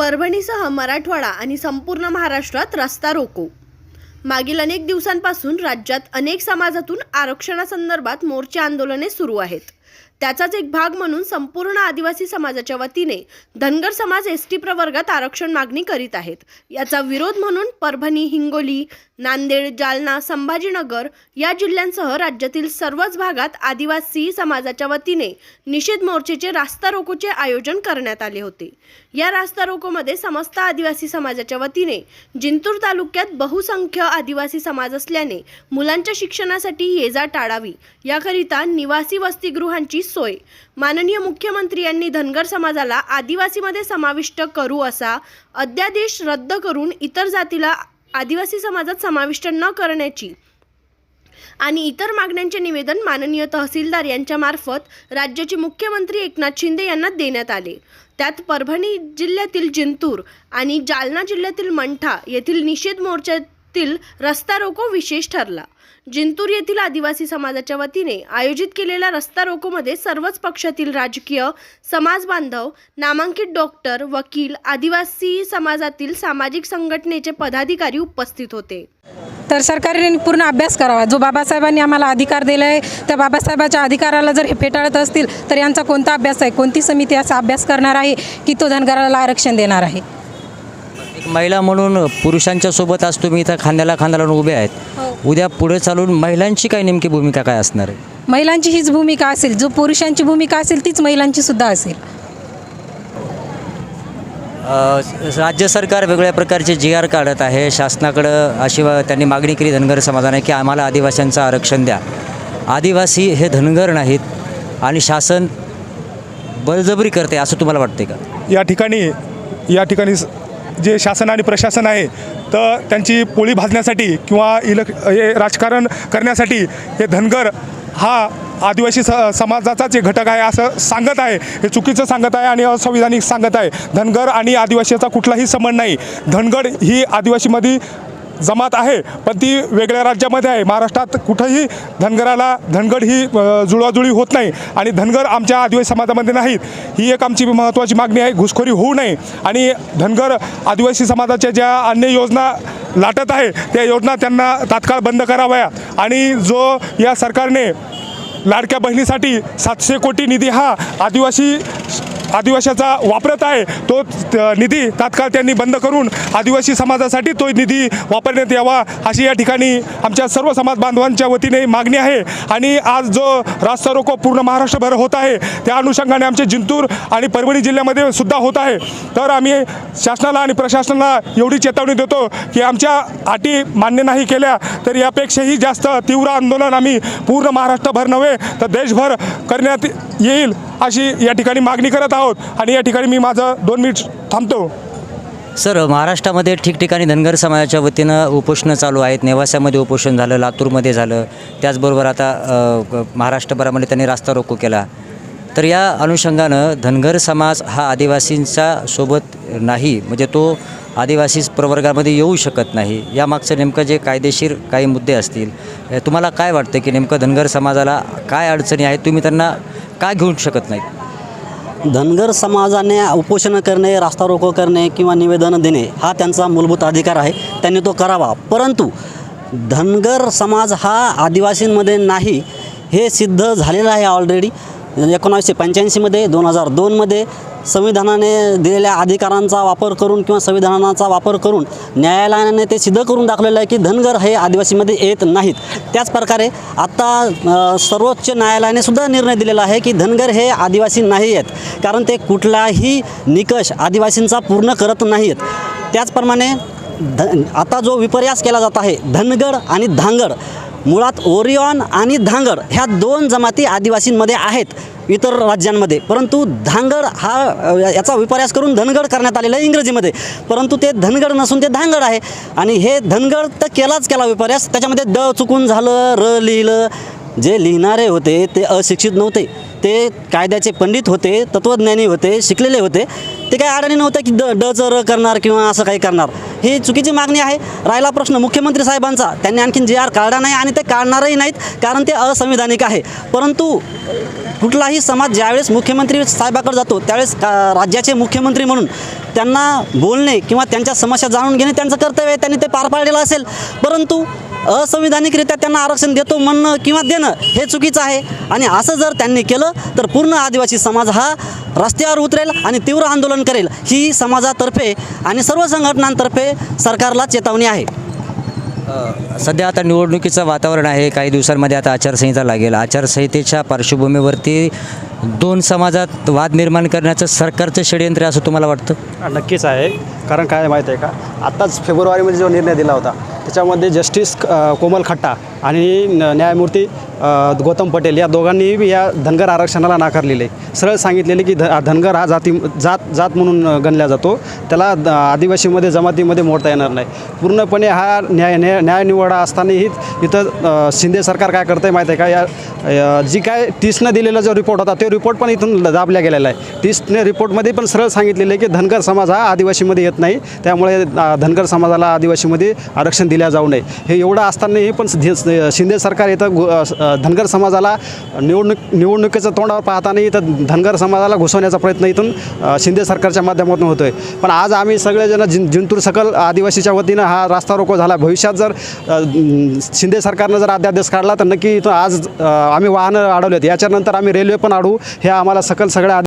परभणीसह मराठवाडा आणि संपूर्ण महाराष्ट्रात रस्ता रोको. मागील अनेक दिवसांपासून राज्यात अनेक समाजातून आरक्षणासंदर्भात मोर्चे आंदोलने सुरू आहेत. त्याचाच एक भाग म्हणून संपूर्ण आदिवासी समाजाच्या वतीने धनगर समाज एस टी प्रवर्गात आरक्षण मागणी करीत आहेत. याचा विरोध म्हणून परभणी हिंगोली नांदेड जालना संभाजीनगर या जिल्ह्यांसह राज्यातील सर्वच भागात आदिवासी समाजाच्या वतीने निषेध मोर्चेचे रास्ता रोकोचे आयोजन करण्यात आले होते. या रास्ता रोकोमध्ये समस्त आदिवासी समाजाच्या वतीने जिंतूर तालुक्यात बहुसंख्य आदिवासी समाज असल्याने मुलांच्या शिक्षणासाठी ये जा टाळावी याकरिता निवासी वसतिगृहांची सोय. माननीय मुख्यमंत्री यांनी धनगर समाजाला आदिवासीमध्ये समाविष्ट करू असा अध्यादेश रद्द करून इतर जातीला आदिवासी समाजात समाविष्ट न करण्याची आणि इतर मागण्यांचे निवेदन माननीय तहसीलदार यांच्यामार्फत राज्याचे मुख्यमंत्री एकनाथ शिंदे यांना देण्यात आले. त्यात परभणी जिल्ह्यातील जिंतूर आणि जालना जिल्ह्यातील मंठा येथील निषेध मोर्चा तील रस्ता रोको विशेष ठरला. जिंतूर येथील आदिवासी समाजाच्या वतीने आयोजित केलेल्या रस्ता रोकोमध्ये सर्वच पक्षातील राजकीय समाज बांधव नामांकित डॉक्टर वकील आदिवासी समाजातील सामाजिक संघटनेचे पदाधिकारी उपस्थित होते. तर सरकारने पूर्ण अभ्यास करावा. जो बाबासाहेबांनी आम्हाला अधिकार दिला आहे त्या बाबासाहेबाच्या अधिकाराला जर हे फेटाळत असतील तर यांचा कोणता अभ्यास आहे? कोणती समिती असा अभ्यास करणार आहे की तो धनगराला आरक्षण देणार आहे? एक महिला म्हणून पुरुषांच्या सोबत आज तुम्ही इथं खांद्याला खांदा लावून उभे आहेत. उद्या पुढे चालून महिलांची काय नेमकी भूमिका काय असणार आहे? महिलांची हीच भूमिका असेल. जो पुरुषांची भूमिका असेल तीच महिलांची सुद्धा असेल. अ, राज्य सरकार वेगवेगळ्या प्रकारचे जी आर काढत आहे. शासनाकडं अशी व- त्यांनी मागणी केली धनगर समाजाने की आम्हाला आदिवासींचं आरक्षण द्या. आदिवासी हे धनगर नाहीत आणि शासन बळजबरी करते असं तुम्हाला वाटते का? या ठिकाणी या ठिकाणी स- जे शासन आणि प्रशासन आहे तर त्यांची पोळी भाजण्यासाठी किंवा इलेक् हे राजकारण करण्यासाठी हे धनगर हा आदिवासी स समाजाचाच एक घटक आहे असं सांगत आहे हे चुकीचं सांगत आहे आणि असंविधानिक सांगत आहे. धनगर आणि आदिवासीचा कुठलाही संबंध नाही. धनगड ही आदिवासीमध्ये जमात आहे पण ती वेगळ्या राज्यामध्ये आहे. महाराष्ट्रात कुठंही धनगराला धनगड ही जुळवाजुळी होत नाही आणि धनगर आमच्या आदिवासी समाजामध्ये नाहीत. ही एक आमची महत्त्वाची मागणी आहे घुसखोरी होऊ नये. आणि धनगर आदिवासी समाजाच्या ज्या अन्य योजना लाटत आहे त्या योजना त्यांना तात्काळ बंद कराव्या. आणि जो या सरकारने लाडक्या बहिणीसाठी सातशे कोटी निधी हा आदिवासी आदिवाशाचा वापरत आहे तो त- निधी तात्काळ त्यांनी बंद करून आदिवासी समाजासाठी तो निधी वापरण्यात यावा अशी या ठिकाणी आमच्या सर्व समाज बांधवांच्या वतीने मागणी आहे. आणि आज जो रास्ता रोको पूर्ण महाराष्ट्रभर होत आहे त्या अनुषंगाने आमचे जिंतूर आणि परभणी जिल्ह्यामध्ये सुद्धा होत आहे. तर आम्ही शासनाला आणि प्रशासनाला एवढी चेतावणी देतो की आमच्या अटी मान्य नाही केल्या तर यापेक्षाही जास्त तीव्र आंदोलन आम्ही पूर्ण महाराष्ट्रभर नव्हे तर देशभर करण्यात येईल अशी या ठिकाणी मागणी करत आहोत आणि या ठिकाणी मी माझं दोन मिनिट थांबतो. सर महाराष्ट्रामध्ये ठिकठिकाणी धनगर समाजाच्या वतीनं उपोषणं चालू आहेत. नेवास्यामध्ये उपोषण झालं लातूरमध्ये झालं. त्याचबरोबर आता महाराष्ट्रभरामध्ये त्यांनी रास्ता रोको केला. तर या अनुषंगानं धनगर समाज हा आदिवासींच्या सोबत नाही म्हणजे तो आदिवासी प्रवर्गामध्ये येऊ शकत नाही. यामागचं नेमकं जे कायदेशीर काही मुद्दे असतील तुम्हाला काय वाटतं की नेमकं धनगर समाजाला काय अडचणी आहेत? तुम्ही त्यांना काय घेऊ शकत नाहीत? धनगर समाजाने उपोषण करणे रास्ता रोको करणे किंवा निवेदन देणे हा त्यांचा मूलभूत अधिकार आहे. त्यांनी तो करावा. परंतु धनगर समाज हा आदिवासींमध्ये नाही. हे सिद्ध झालेलं आहे ऑलरेडी एकोणावीसशे पंच्याऐंशीमध्ये दोन हजार दोनमध्ये. संविधानाने दिलेल्या अधिकारांचा वापर करून किंवा संविधानाचा वापर करून न्यायालयाने ते सिद्ध करून दाखवलेलं आहे की धनगर हे आदिवासीमध्ये येत नाहीत. त्याच प्रकारे सर्वोच्च न्यायालयाने सुद्धा निर्णय दिलेला आहे की धनगर हे आदिवासी नाही आहेत कारण ते कुठलाही निकष आदिवासींचा पूर्ण करत नाही आहेत त्याचप्रमाणे ध आता जो विपर्यास केला जात आहे धनगड आणि धांगड मुळात ओरियॉन आणि धांगड ह्या दोन जमाती आदिवासींमध्ये आहेत इतर राज्यांमध्ये. परंतु धांगड हा याचा विपर्यास करून धनगड करण्यात आलेला आहे इंग्रजीमध्ये. परंतु ते धनगड नसून ते धांगड आहे. आणि हे धनगड तर केलाच केला विपर्यास त्याच्यामध्ये द चुकून झालं र लिहिलं. जे लिहिणारे होते ते अशिक्षित नव्हते. ते कायद्याचे पंडित होते तत्त्वज्ञानी होते शिकलेले होते. ते काही अडाणी नव्हते की ड डचं र करणार किंवा असं काही करणार. ही चुकीची मागणी आहे. राहिला प्रश्न मुख्यमंत्री साहेबांचा. त्यांनी आणखीन जे आर काढला नाही आणि ते काढणारही नाहीत कारण ते असंविधानिक आहे. परंतु कुठलाही समाज ज्यावेळेस मुख्यमंत्री साहेबाकडे जातो त्यावेळेस राज्याचे मुख्यमंत्री म्हणून त्यांना बोलणे किंवा त्यांच्या समस्या जाणून घेणे त्यांचं कर्तव्य आहे. त्यांनी ते पार पाडलेलं असेल. परंतु असंविधानिकरित्या त्यांना आरक्षण देतो म्हणणं किंवा देणं हे चुकीचं आहे. आणि असं जर त्यांनी केलं तर पूर्ण आदिवासी समाज हा रस्त्यावर उतरेल आणि तीव्र आंदोलन करेल. ही समाजातर्फे आणि सर्व संघटनांतर्फे सरकारला चेतावणी आहे. सध्या आता निवडणुकीचं वातावरण आहे. काही दिवसांमध्ये आता आचारसंहिता लागेल. आचारसंहितेच्या पार्श्वभूमीवरती दोन समाजात वाद निर्माण करण्याचं सरकारचं षडयंत्र असं तुम्हाला वाटतं? नक्कीच आहे. कारण काय माहीत आहे का? आत्ताच फेब्रुवारीमध्ये जो निर्णय दिला होता त्याच्यामध्ये जस्टिस कोमल खट्टा आणि न- न्यायमूर्ती गौतम पटेल या दोघांनीही या धनगर आरक्षणाला नाकारलेले. आहे. सरळ सांगितलेले की ध धनगर हा जाती जात जात म्हणून गणला जातो. त्याला द- आदिवासीमध्ये जमातीमध्ये मोडता येणार नाही. पूर्णपणे हा न्याय न्याय न्याय निवडा असतानाही इथं शिंदे सरकार काय करतं आहे माहीत आहे का? या जी काय टीसनं दिलेला जो रिपोर्ट होता तो रिपोर्ट पण इथून दाबल्या गेलेला आहे. टीसने रिपोर्टमध्ये पण सरळ सांगितलेलं आहे की धनगर समाज हा आदिवासीमध्ये येत नाही. त्यामुळे धनगर समाजाला आदिवासीमध्ये आरक्षण दिल्या जाऊ नये. हे एवढं असतानाही पण धे- शिंदे सरकार इथं धनगर समाजाला निवडणूक निवडणुकीचं तोंडावर पाहताना इथं धनगर समाजाला घुसवण्याचा प्रयत्न इथून शिंदे सरकारच्या माध्यमातून होतो आहे पण आज आम्ही सगळेजण जिं जिंतूर सकल आदिवासीच्या वतीनं हा रास्ता रोको झाला. भविष्यात जर शिंदे सरकारनं जर अध्यादेश काढला तर नक्की इथं आज आम्ही वाहनं अडवलेत. याच्यानंतर आम्ही रेल्वे पण अडवू. हे आम्हाला सकल सगळ्या